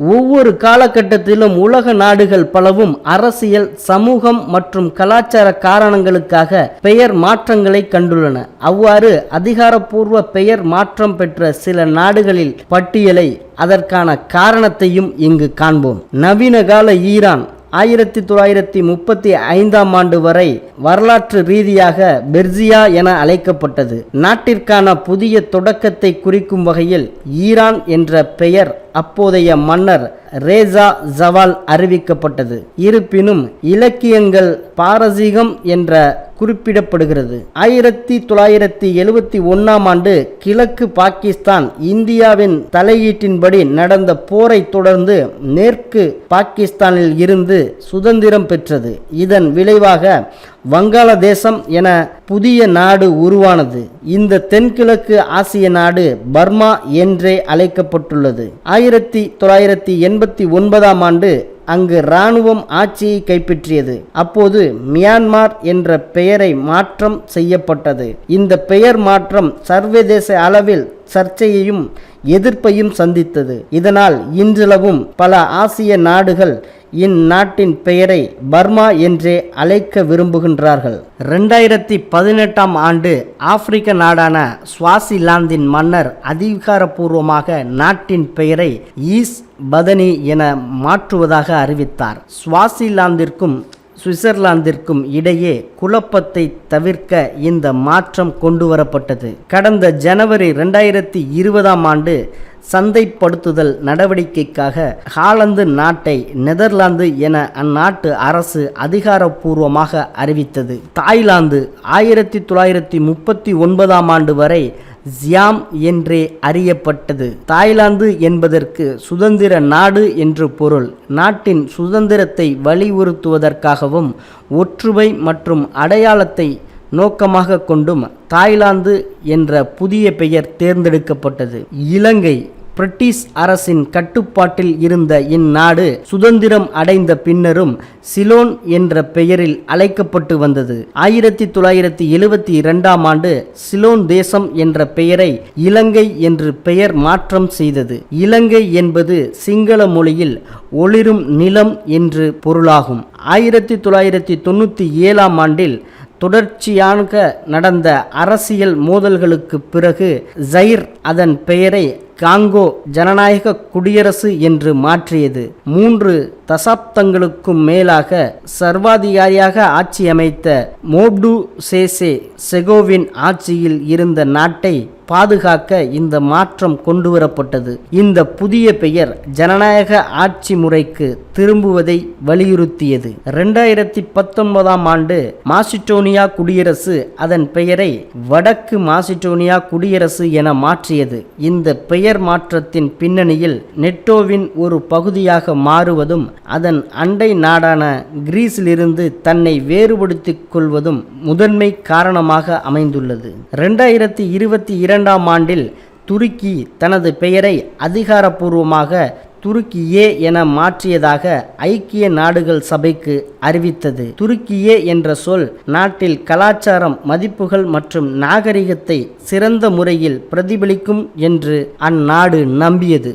ஒவ்வொரு காலகட்டத்திலும் உலக நாடுகள் பலவும் அரசியல் சமூகம் மற்றும் கலாச்சார காரணங்களுக்காக பெயர் மாற்றங்களை கண்டுள்ளன. அவ்வாறு அதிகாரப்பூர்வ பெயர் மாற்றம் பெற்ற சில நாடுகளில் பட்டியலை அதற்கான காரணத்தையும் இங்கு காண்போம். நவீன கால ஈரான் ஆயிரத்தி தொள்ளாயிரத்தி முப்பத்தி ஐந்தாம் ஆண்டு வரை வரலாற்று ரீதியாக பெர்ஜியா என அழைக்கப்பட்டது. நாட்டிற்கான புதிய தொடக்கத்தை குறிக்கும் வகையில் ஈரான் என்ற பெயர் அப்போதைய மன்னர் ரேசா ஜவால் அறிவிக்கப்பட்டது. இருப்பினும் இலக்கியங்கள் பாரசீகம் என்ற குறிப்பிடப்படுகிறது. ஆயிரத்தி தொள்ளாயிரத்தி எழுவத்தி ஒன்னாம் ஆண்டு கிழக்கு பாகிஸ்தான் இந்தியாவின் தலையீட்டின்படி நடந்த போரை தொடர்ந்து மேற்கு பாகிஸ்தானில் இருந்து சுதந்திரம் பெற்றது. இதன் விளைவாக வங்காளதேசம் என புதிய நாடு உருவானது. இந்த தென்கிழக்கு ஆசிய நாடு பர்மா என்றே அழைக்கப்பட்டுள்ளது. ஆயிரத்தி தொள்ளாயிரத்தி எண்பத்தி ஒன்பதாம் ஆண்டு அங்கு இராணுவம் ஆட்சியை கைப்பற்றியது. அப்போது மியான்மார் என்ற பெயரை மாற்றம் செய்யப்பட்டது. இந்த பெயர் மாற்றம் சர்வதேச அளவில் சர்ச்சையையும் எதிர்ப்பையும் சந்தித்தது. இதனால் இன்றளவும் பல ஆசிய நாடுகள் இந்நாட்டின் பெயரை பர்மா என்றே அழைக்க விரும்புகின்றார்கள். ரெண்டாயிரத்தி பதினெட்டாம் ஆண்டு ஆப்பிரிக்க நாடான சுவாசிலாந்தின் மன்னர் அதிகாரப்பூர்வமாக நாட்டின் பெயரை ஈஸ் பதனி என மாற்றுவதாக அறிவித்தார். சுவாசிலாந்திற்கும் சுவிட்சர்லாந்திற்கும் இடையே குழப்பத்தை தவிர்க்க இந்த மாற்றம் கொண்டு வரப்பட்டது கடந்த ஜனவரி ரெண்டாயிரத்தி இருபதாம் ஆண்டு சந்தைப்படுத்துதல் நடவடிக்கைக்காக ஹாலந்து நாட்டை நெதர்லாந்து என அந்நாட்டு அரசு அதிகாரப்பூர்வமாக அறிவித்தது. தாய்லாந்து ஆயிரத்தி தொள்ளாயிரத்தி முப்பத்தி ஒன்பதாம் ஆண்டு வரை ஜியாம் என்றே அறியப்பட்டது. தாய்லாந்து என்பதற்கு சுதந்திர நாடு என்று பொருள். நாட்டின் சுதந்திரத்தை வலியுறுத்துவதற்காகவும் ஒற்றுமை மற்றும் அடையாளத்தை நோக்கமாக கொண்டும் தாய்லாந்து என்ற புதிய பெயர் தேர்ந்தெடுக்கப்பட்டது. இலங்கை பிரிட்டிஷ் அரசின் கட்டுப்பாட்டில் இருந்த இந்நாடு சுதந்திரம் அடைந்த பின்னரும் சிலோன் என்ற பெயரில் அழைக்கப்பட்டு வந்தது. ஆயிரத்தி தொள்ளாயிரத்தி எழுவத்தி இரண்டாம் ஆண்டு சிலோன் தேசம் என்ற பெயரை இலங்கை என்று பெயர் மாற்றம் செய்தது. இலங்கை என்பது சிங்கள மொழியில் ஒளிரும் நிலம் என்று பொருளாகும். ஆயிரத்தி தொள்ளாயிரத்தி தொண்ணூற்றி ஏழாம் ஆண்டில் தொடர்ச்சியாக நடந்த அரசியல் மோதல்களுக்கு பிறகு ஜைர் அதன் பெயரை காங்கோ ஜனநாயக குடியரசு என்று மாற்றியது. மூன்று தசாப்தங்களுக்கும் மேலாக சர்வாதிகாரியாக ஆட்சி அமைத்த மோப்டு சேசே செகோவின் ஆட்சியில் இருந்த நாட்டை பாதுகாக்க இந்த மாற்றம் கொண்டுவரப்பட்டது. இந்த புதிய பெயர் ஜனநாயக ஆட்சி முறைக்கு திரும்புவதை வலியுறுத்தியது. ரெண்டாயிரத்தி பத்தொன்பதாம் ஆண்டு மாசிடோனியா குடியரசு அதன் பெயரை வடக்கு மாசிடோனியா குடியரசு என மாற்றியது. இந்த பெயர் மாற்றத்தின் பின்னணியில் நெட்டோவின் ஒரு பகுதியாக மாறுவதும் அதன் அண்டை நாடான கிரீஸிலிருந்து தன்னை வேறுபடுத்திக் கொள்வதும் முதன்மை காரணமாக அமைந்துள்ளது. ரெண்டாயிரத்தி இருபத்தி இரண்டாம் ஆண்டில் துருக்கி தனது பெயரை அதிகாரப்பூர்வமாக துருக்கியே என மாற்றியதாக ஐக்கிய நாடுகள் சபைக்கு அறிவித்தது. துருக்கியே என்ற சொல் நாட்டில் கலாச்சாரம் மதிப்புகள் மற்றும் நாகரிகத்தை சிறந்த முறையில் பிரதிபலிக்கும் என்று அந்நாடு நம்பியது.